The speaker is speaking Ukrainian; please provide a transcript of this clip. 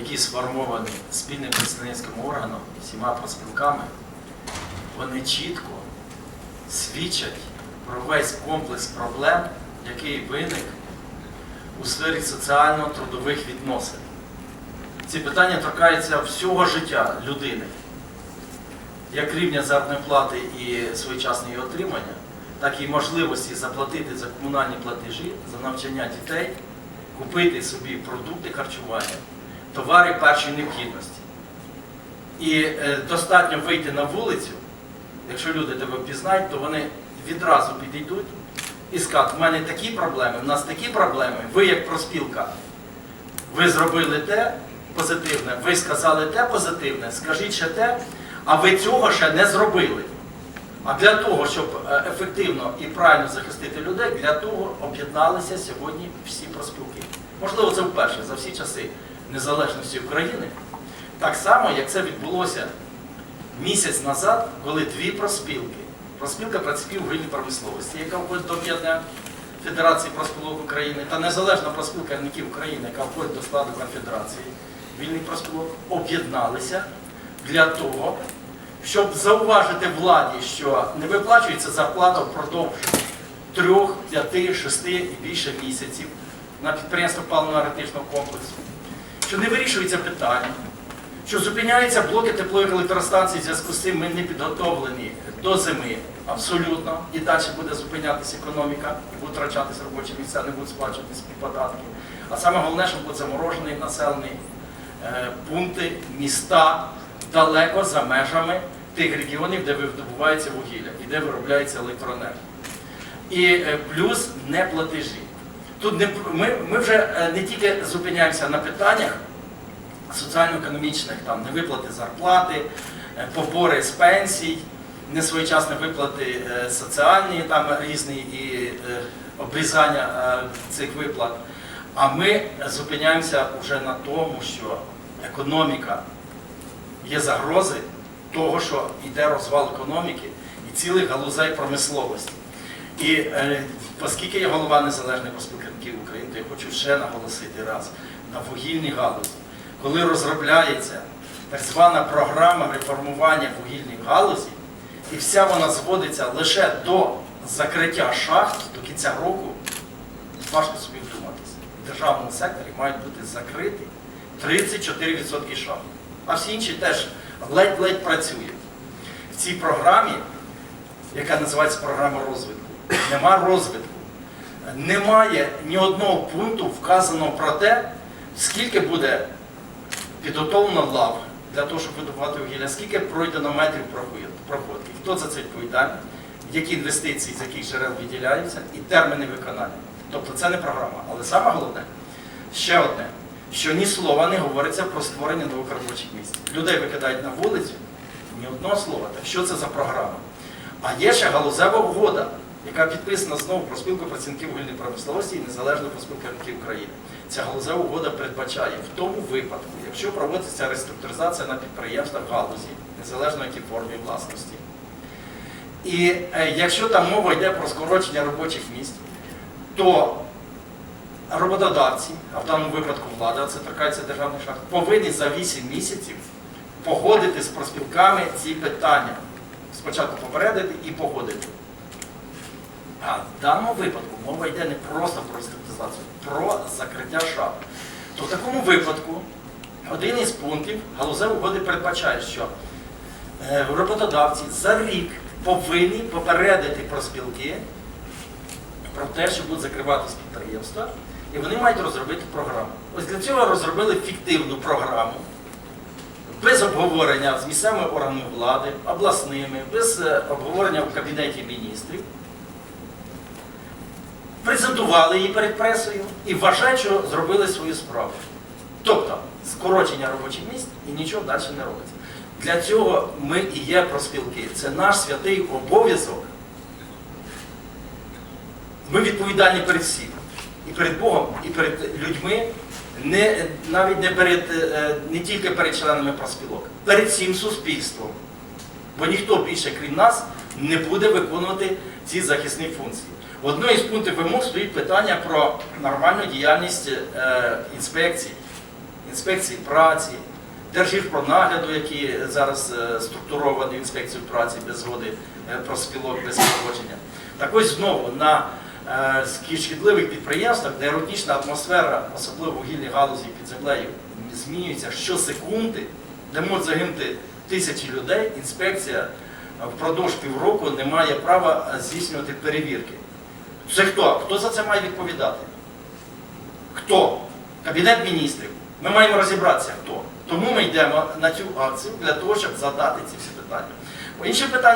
які сформовані спільним представницьким органом, всіма проспілками, вони чітко свідчать про весь комплекс проблем, який виник у сфері соціально-трудових відносин. Ці питання торкаються всього життя людини, як рівня заробітної плати і своєчасне її отримання, так і можливості заплатити за комунальні платежі, за навчання дітей, купити собі продукти харчування, товари першої необхідності. І е, достатньо вийти на вулицю, якщо люди тебе впізнають, то вони відразу підійдуть і скажуть, в мене такі проблеми, в нас такі проблеми, ви як проспілка, ви зробили те позитивне, ви сказали те позитивне, скажіть ще те, а ви цього ще не зробили. А для того, щоб е, ефективно і правильно захистити людей, для того об'єдналися сьогодні всі проспілки. Можливо, це вперше за всі часи незалежності України. Так само, як це відбулося місяць назад, коли дві проспілки. Проспілка працівників вугільної промисловості, яка входить до об'єднання Федерації проспілок України, та незалежна проспілка керівників України, яка входить до складу конфедерації вільних проспілок, об'єдналися для того, щоб зауважити владі, що не виплачується зарплата впродовж трьох, п'яти, шести і більше місяців на підприємство паливно-енергетичного комплексу, що не вирішується питання, що зупиняються блоки теплових електростанцій, в зв'язку з цим ми не підготовлені до зими абсолютно, і далі буде зупинятися економіка, будуть втрачатися робочі місця, не будуть сплачуватися податки. А саме головне, щоб був заморожений населений е, пункти, міста далеко за межами тих регіонів, де видобувається вугілля і де виробляється електроенергія. І е, плюс не платежі. Тут не, ми, ми вже е, не тільки зупиняємося на питаннях соціально-економічних, там невиплати зарплати, е, побори з пенсій, несвоєчасні виплати е, соціальні, там різні і обрізання цих виплат. А ми зупиняємося вже на тому, що економіка є загрози того, що йде розвал економіки і цілих галузей промисловості. І е, оскільки я голова незалежних проспілківників України, то я хочу ще наголосити раз на вугільній галузі, коли розробляється так звана програма реформування вугільної галузі, і вся вона зводиться лише до закриття шахт до кінця року, важко собі вдуматися. В державному секторі мають бути закриті 34% шахт. А всі інші теж ледь-ледь працюють. В цій програмі, яка називається програма розвитку, нема розвитку. Немає ні одного пункту вказаного про те, скільки буде підготовлено лав для того, щоб видобувати вугілля, скільки пройдено метрів проходки, хто за це відповідальний, які інвестиції з яких джерел виділяються і терміни виконання. Тобто це не програма. Але саме головне, ще одне, що ні слова не говориться про створення нових робочих місць. Людей викидають на вулицю, ні одного слова. Так що це за програма? А є ще галузева угода, яка підписана знову про спілку працівників вугільної промисловості і незалежно про спілку керівників України. Ця галузева угода передбачає в тому випадку, якщо проводиться реструктуризація на підприємствах галузі, незалежно якій формі власності. І е, якщо там мова йде про скорочення робочих місць, то роботодавці, а в даному випадку влада, це торкається державних шахт, повинні за 8 місяців погодити з проспілками ці питання. Спочатку попередити і погодити. А в даному випадку мова йде не просто про реструктуризацію, про закриття шахт. То в такому випадку один із пунктів галузевої угоди передбачає, що е, роботодавці за рік повинні попередити проспілки про те, що будуть закриватись підприємства, і вони мають розробити програму. Ось для цього розробили фіктивну програму без обговорення з місцевими органами влади, обласними, без е, обговорення в Кабінеті міністрів. Презентували її перед пресою і вважають, що зробили свою справу. Тобто скорочення робочих місць і нічого далі не робиться. Для цього ми і є проспілки. Це наш святий обов'язок. Ми відповідальні перед всім. І перед Богом, і перед людьми, не, навіть не, перед, е, не тільки перед членами проспілок, перед всім суспільством. Бо ніхто більше, крім нас, не буде виконувати ці захисні функції. В одному із пунктів вимог стоїть питання про нормальну діяльність е, інспекцій. інспекції праці, Держгірпронагляду, які зараз е, структуровані інспекцію праці без згоди е, профспілок, без погодження. Так ось знову на шкідливих підприємствах, де еротична атмосфера, особливо вугільній галузі під землею, змінюється щосекунди, де можуть загинути тисячі людей, інспекція впродовж півроку не має права здійснювати перевірки. Це хто? Хто за це має відповідати? Хто? Кабінет міністрів. Ми маємо розібратися, хто. Тому ми йдемо на цю акцію для того, щоб задати ці всі питання. Інше питання.